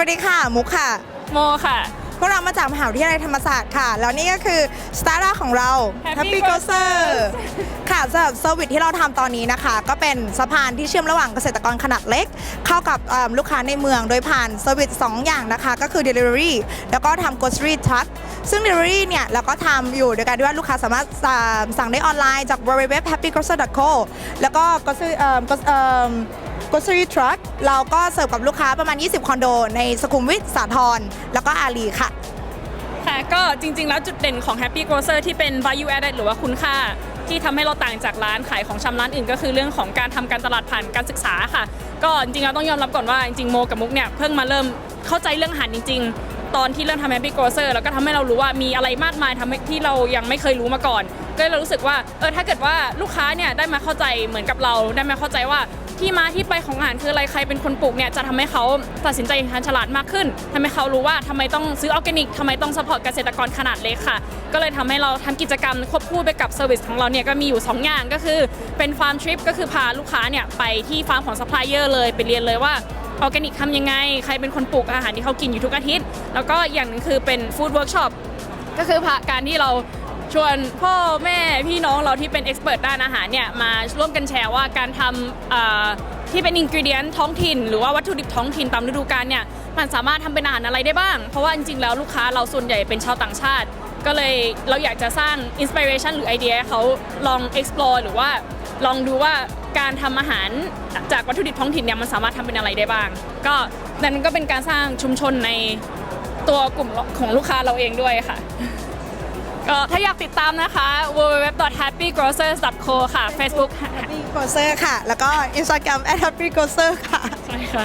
วัสดีค่ะ มุกค่ะ โมค่ะ พวกเรามาจากมหาวิทยาลัยธรรมศาสตร์ค่ะ แล้วนี่ก็คือสตาร์ทอัพของเรา Happy Grocer ค่ะสำหรับเซอร์วิสที่เราทำตอนนี้นะคะ ก็เป็นสะพานที่เชื่อมระหว่างเกษตรกรขนาดเล็ก เข้ากับเอิ่มลูกค้าในเมืองโดยผ่านเซอร์วิส2อย่างนะคะ ก็คือ Delivery แล้วก็ทำ Grocery Truck ซึ่ง Delivery เนี่ยเราก็ทำอยู่โดยการที่ว่าลูกค้าสามารถสั่งสั่งได้ออนไลน์จาก www.happygrocer.co แล้วก็ Grocery เอิ่ม Gro- เอิ่ม grocery truck เราก็เสิร์ฟกับลูกค้าประมาณ 20 คอนโด ในสุขุมวิทสาทรแล้วก็อารีค่ะ ค่ะ ก็จริง ๆ แล้วจุดเด่นของ Happy Grocer ที่เป็น value added หรือว่าคุณค่า ที่ทำให้เราต่างจากร้านขายของชำร้านอื่น ก็คือเรื่องของการทำการตลาดผ่านการศึกษาค่ะ ก็จริงๆเราต้องยอมรับก่อนว่าจริงๆโมกับมุกเนี่ยเพิ่งมาเริ่มเข้าใจเรื่องอาหารจริง ๆตอนที่เริ่มทำ Happy Grocer แล้วก็ทำให้เรารู้ว่ามีอะไรมากมายทำให้ที่เรายังไม่เคยรู้มาก่อน ก็เลยรู้สึกว่าเออถ้าเกิดว่าลูกค้าเนี่ยได้มาเข้าใจเหมือนกับเราได้มาเข้าใจว่า ที่มาที่ไปของอาหารคืออะไรใครเป็นคนปลูกเนี่ยจะทำให้เขาตัดสินใจอย่างฉลาดมากขึ้นทำให้เขารู้ว่าทำไมต้องซื้อออร์แกนิกทำไมต้องสปอร์ตเกษตรกรขนาดเล็กค่ะ ก็เลยทำให้เราทำกิจกรรมควบคู่ไปกับเซอร์วิสของเราเนี่ยก็มีอยู่ 2 อย่างก็คือเป็นฟาร์มทริปก็คือพาลูกค้าเนี่ยไปที่ฟาร์มของซัพพลายเออร์เลยไปเรียนเลยว่าออร์แกนิกทำยังไง ใครเป็นคนปลูกอาหารที่เขากินอยู่ทุกอาทิตย์ แล้วก็อย่างหนึงคือเป็นฟู้ดเวิร์กช็อปก็คือพาการที่เรา ชวนพ่อแม่พี่น้องเราที่เป็นเอ็กซ์เพรสด้านอาหารเนี่ยมาร่วมกันแชร์ว่าการทำที่เป็นอินกิเดียนท้องถิ่น หรือว่าวัตถุดิบท้องถิ่นตามฤดูกาลเนี่ยมันสามารถทำเป็นอาหารอะไรได้บ้าง เพราะว่าจริงๆแล้วลูกค้าเราส่วนใหญ่เป็นชาวต่างชาติ ก็เลยเราอยากจะสร้างอินสปิเรชันหรือไอเดียให้เขาลอง explore หรือว่าลองดูว่าการทำอาหารจากวัตถุดิบท้องถิ่นเนี่ยมันสามารถทำเป็นอะไรได้บ้าง ก็นั่นก็เป็นการสร้างชุมชนในตัวกลุ่มของลูกค้าเราเองด้วยค่ะ ก็ถ้าอยากติดตามนะคะ www.happygrocers.co ค่ะ Facebook Happy Grocer ค่ะ แล้วก็ Instagram @happygrocer ค่ะ ใช่ค่ะ